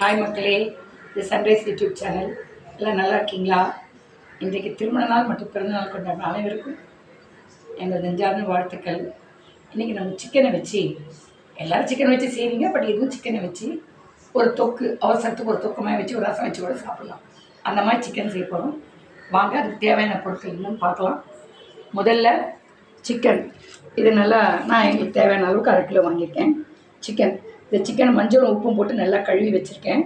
Hi மக்களே இது sunrise YouTube channel எல்லாம் நல்லா இருக்கீங்களா? இன்றைக்கு திருமண நாள் மற்றும் பிறந்தநாள் கொண்டாடும் அனைவருக்கும் எங்கள் நெஞ்சார்ந்த வாழ்த்துக்கள். இன்றைக்கி நம்ம சிக்கனை வச்சு எல்லோரும் சிக்கனை வச்சு செய்வீங்க பட் இதுவும் சிக்கனை வச்சு ஒரு தொக்கு அவசரத்துக்கு ஒரு தொக்கமாக வச்சு ஒரு ரசம் வச்சு கூட சாப்பிட்லாம். அந்த மாதிரி சிக்கன் செய்ய போகிறோம் வாங்க அதுக்கு தேவையான பொருட்கள் என்னன்னு பார்க்கலாம். முதல்ல சிக்கன் இது நல்லா நான் எங்களுக்கு தேவையான அளவுக்கு அரை கிலோ வாங்கியிருக்கேன். சிக்கன் இந்த சிக்கன் மஞ்சளும் உப்பும் போட்டு நல்லா கழுவி வச்சுருக்கேன்.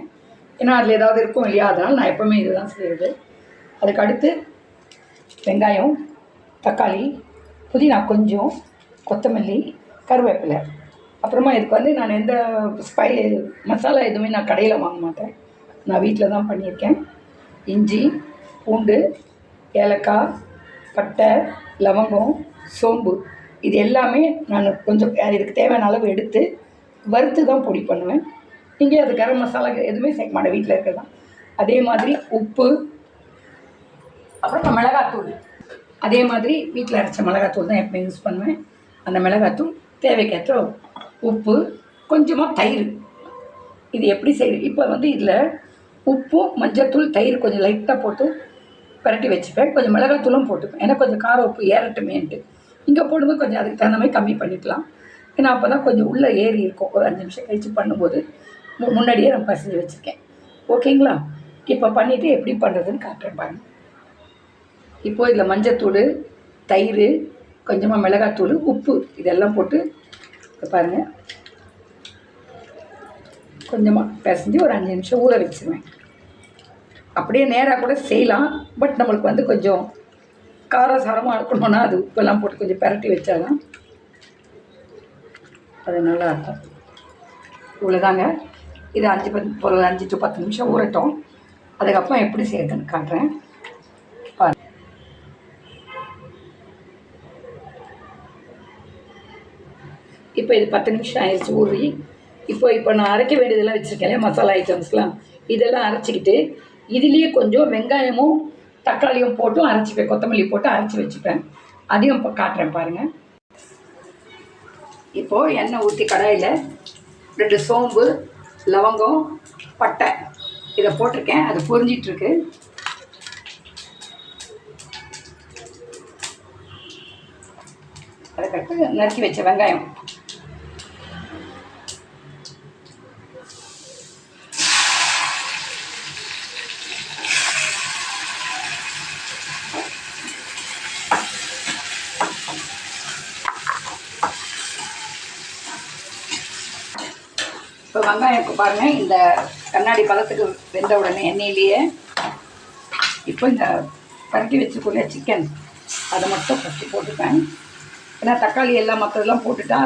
ஏன்னா அதில் ஏதாவது இருக்கும் இல்லையா? அதனால் நான் எப்போவுமே இதுதான் செய்கிறது அதுக்கு அடுத்து வெங்காயம் தக்காளி புதினா கொஞ்சம் கொத்தமல்லி கருவேப்பிலை. அப்புறமா இதுக்கு வந்து நான் எந்த ஸ்பை மசாலா எதுவுமே நான் கடையில் வாங்க மாட்டேன். நான் வீட்டில் தான் பண்ணியிருக்கேன். இஞ்சி பூண்டு ஏலக்காய் பட்டை லவங்கம் சோம்பு. இது எல்லாமே நான் கொஞ்சம் இதுக்கு தேவையான அளவு எடுத்து வறுத்து தான் பொடி பண்ணுவேன். இங்கே அது கரம் மசாலா எதுவுமே சேர்க்க மாட்டேன். வீட்டில் இருக்கிறது தான். அதே மாதிரி உப்பு அப்புறம் மிளகாத்தூள். அதே மாதிரி வீட்டில் அரைச்ச மிளகாத்தூள் தான் எப்போ யூஸ் பண்ணுவேன். அந்த மிளகாத்தூள் தேவைக்கேற்ற உப்பு கொஞ்சமாக தயிர். இது எப்படி செய்யுது இப்போ வந்து இதில் உப்பும் மஞ்சத்தூள் தயிர் கொஞ்சம் லைட்டாக போட்டு பரட்டி வச்சுப்பேன். கொஞ்சம் மிளகாத்தூளும் போட்டுப்பேன். ஏன்னா கொஞ்சம் கார உப்பு ஏறட்டுமேன்ட்டு. இங்கே போடும்போது கொஞ்சம் அதுக்கு தகுந்த மாதிரி கம்மி பண்ணிக்கலாம். ஏன்னா அப்போ தான் கொஞ்சம் உள்ளே ஏறி இருக்கும். ஒரு அஞ்சு நிமிஷம் கழித்து பண்ணும்போது மு- முன்னாடியே நான் பசஞ்சு வச்சுருக்கேன். ஓகேங்களா? இப்போ பண்ணிவிட்டு எப்படி பண்ணுறதுன்னு காட்டுறேன் பாருங்க. இப்போது இதில் மஞ்சத்தூள் தயிர் கொஞ்சமாக மிளகாத்தூள் உப்பு இதெல்லாம் போட்டு பாருங்கள் கொஞ்சமாக பிசைஞ்சு ஒரு அஞ்சு நிமிஷம் ஊற வச்சுருவேன். அப்படியே நேராக கூட செய்யலாம். பட் நம்மளுக்கு வந்து கொஞ்சம் காரசாரமாக இருக்கணும்னா அது உப்பெல்லாம் போட்டு கொஞ்சம் பரட்டி வச்சாதான் அது நல்லா இவ்வளோதாங்க இது அஞ்சு பத்து ஒரு அஞ்சு டு பத்து நிமிஷம் ஊறட்டும். அதுக்கப்புறம் எப்படி செய்யறதுன்னு காட்டுறேன். பாருங்க. இப்போ இது பத்து நிமிஷம் ஆயிடுச்சு ஊறி. இப்போ இப்போ நான் அரைக்க வேண்டியதெல்லாம் வச்சுருக்கேன் மசாலா ஐட்டம்ஸ்லாம் இதெல்லாம் அரைச்சிக்கிட்டு இதுலேயே கொஞ்சம் வெங்காயமும் தக்காளியும் போட்டும் அரைச்சிப்பேன் கொத்தமல்லி போட்டு அரைச்சி வச்சுப்பேன். அதையும் இப்போ காட்டுறேன் பாருங்கள் இப்போது எண்ணெய் ஊற்றி கடாயில் ரெண்டு சோம்பு லவங்கம் பட்டை. இதை போட்டிருக்கேன். அது பொரிஞ்சிட்ருக்கு. அதுக்கடுத்து நறுக்கி வச்ச வெங்காயம். இப்போ வெங்காயம் இப்போ பாருங்கள் இந்த கண்ணாடி பதத்துக்கு வெந்த உடனே எண்ணெயிலேயே இப்போ இந்த பரட்டி வச்சுக்கொள்ள சிக்கன் அதை மட்டும் ஃபஸ்ட்டு போட்டுப்பேன். ஏன்னா தக்காளி எல்லாம் மற்றதெல்லாம் போட்டுட்டா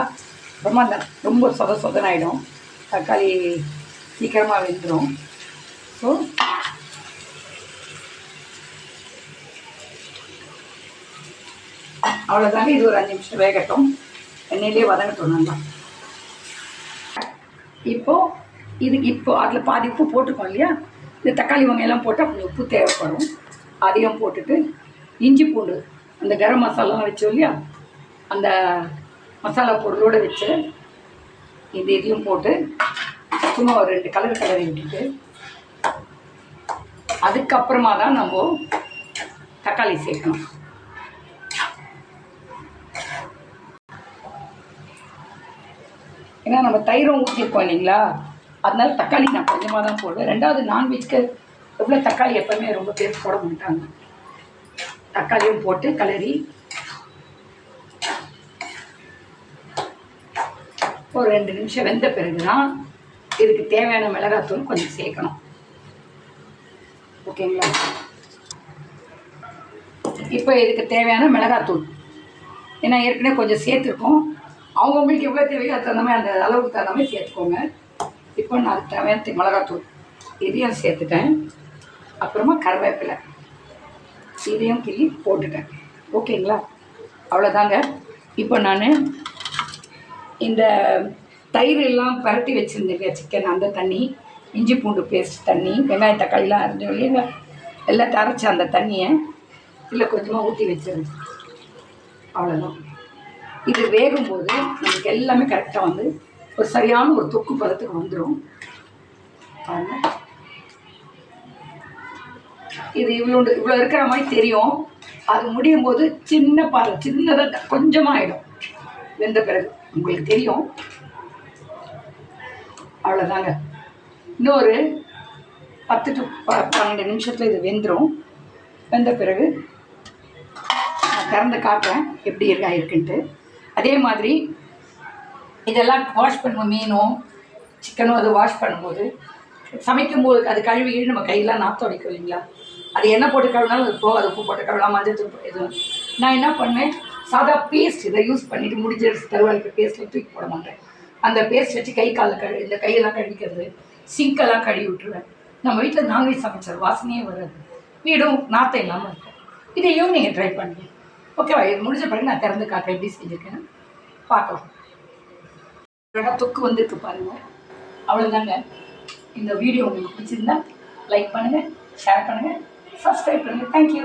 ரொம்ப அந்த ரொம்ப சொத சொதனாயிடும். தக்காளி சீக்கிரமாக வெந்துடும் ஸோ அவ்வளோதாங்க இது ஒரு அஞ்சு நிமிஷம் வேகட்டும். எண்ணெயிலே வதங்கட்டும் நல்லா. இப்போ இது இப்போ அதில் பாதி உப்பு போட்டுக்கோம் இல்லையா? இந்த தக்காளி வெங்காயம்லாம் போட்டால் கொஞ்சம் உப்பு தேவைப்படும். அதையும் போட்டுட்டு இஞ்சி பூண்டு அந்த கரம் மசாலாலாம் வச்சோம் இல்லையா? அந்த மசாலா பொருளோடு வச்சு இது இதையும் போட்டு சும்மா ஒரு ரெண்டு கலர் கலரி விட்டுட்டு அதுக்கப்புறமா தான் நம்ம தக்காளி சேர்க்கணும். ஏன்னா நம்ம தயிரும் ஊற்றிருக்கோம் இல்லைங்களா? அதனால தக்காளி நான் கொஞ்சமாக தான் போடுவேன். ரெண்டாவது நான்வெஜ்க்கு எவ்வளோ தக்காளி எப்போவுமே ரொம்ப பேர் போட மாட்டாங்க. தக்காளியும் போட்டு கலரி ஒரு ரெண்டு நிமிஷம் வெந்த பிறகு தான் இதுக்கு தேவையான மிளகாத்தூள் கொஞ்சம் சேர்க்கணும். ஓகேங்களா? இப்போ இதுக்கு தேவையான மிளகாத்தூள். ஏன்னா ஏற்கனவே கொஞ்சம் சேர்த்துருக்கோம். அவங்கவுங்களுக்கு எவ்வளோ தேவையோ அது தகுந்த மாதிரி அந்த அளவுக்கு தகுந்த மாதிரி சேர்த்துக்கோங்க. இப்போ நான் அதுக்கு தேவையான மிளகாத்தூள் இதையும் சேர்த்துட்டேன். அப்புறமா கருவேப்பிலை இதையும் கிள்ளி போட்டுட்டேன். ஓகேங்களா? அவ்வளோதாங்க இப்போ நான் இந்த தயிர் எல்லாம் பரட்டி வச்சுருந்தேன் சிக்கன் அந்த தண்ணி இஞ்சி பூண்டு பேஸ்ட் தண்ணி வெங்காயம் தக்காளிலாம் அரைஞ்சோம் இல்லைங்க. எல்லாம் அரைச்ச அந்த தண்ணியை இல்லை கொஞ்சமாக ஊற்றி வச்சிருந்தேன் அவ்வளோதான் இது வேகும்போது நமக்கு எல்லாமே கரெக்டாக வந்து ஒரு சரியான ஒரு தொக்கு பதத்துக்கு வந்துடும் இது இவ்வளோ இவ்வளோ இருக்கிற மாதிரி தெரியும். அது முடியும் போது சின்ன பால் சின்னதாக கொஞ்சமாக ஆகிடும் வெந்த பிறகு உங்களுக்கு தெரியும். அவ்வளோதாங்க இன்னொரு பத்து டு ப- பன்னெண்டு நிமிஷத்தில் இது வெந்துடும் வெந்த பிறகு நான் திறந்து காட்டுறேன் எப்படி இருக்கா இருக்குன்ட்டு. அதே மாதிரி இதெல்லாம் வாஷ் பண்ணுவோம் மீனும் சிக்கனும் அது வாஷ் பண்ணும்போது சமைக்கும் போது அது கழுவி கழுவி நம்ம கையெல்லாம் நாற்றம் அடிக்கும் இல்லைங்களா? அது என்ன போட்டு கழுவினாலும் அது போகாது உப்பு போட்டு கழுவலாம் மஞ்சள் தூள் போட்டு எதுவும். நான் என்ன பண்ணேன் சாதா பேஸ்ட் இதை யூஸ் பண்ணிவிட்டு முடிஞ்ச தருவாய்க்கு பேஸ்ட்டில் தூக்கி போட மாட்டேன். அந்த பேஸ்ட் வச்சு கை காலில் கழு இந்த கையெல்லாம் கழுவிக்கிறது சிங்கெல்லாம் கழுவி விட்டுருவேன். நம்ம வீட்டில் நான்வெஜ் சமைச்சது வாசனையே வராது. வீடும் நாற்றம் இல்லாமல் இருக்கும். இதையும் நீங்கள் ட்ரை பண்ணுங்கள் ஓகேவா இது முடிஞ்ச பிறகு நான் திறந்து காட்டுறேன். எப்படி செஞ்சுருக்கேன்னு பார்க்கலாம். அழகாக தொக்கு வந்துருக்கு பாருங்கள் அவ்வளோதாங்க இந்த வீடியோ உங்களுக்கு பிடிச்சிருந்தா லைக் பண்ணுங்கள் ஷேர் பண்ணுங்கள் சப்ஸ்கிரைப் பண்ணுங்கள் தேங்க்யூ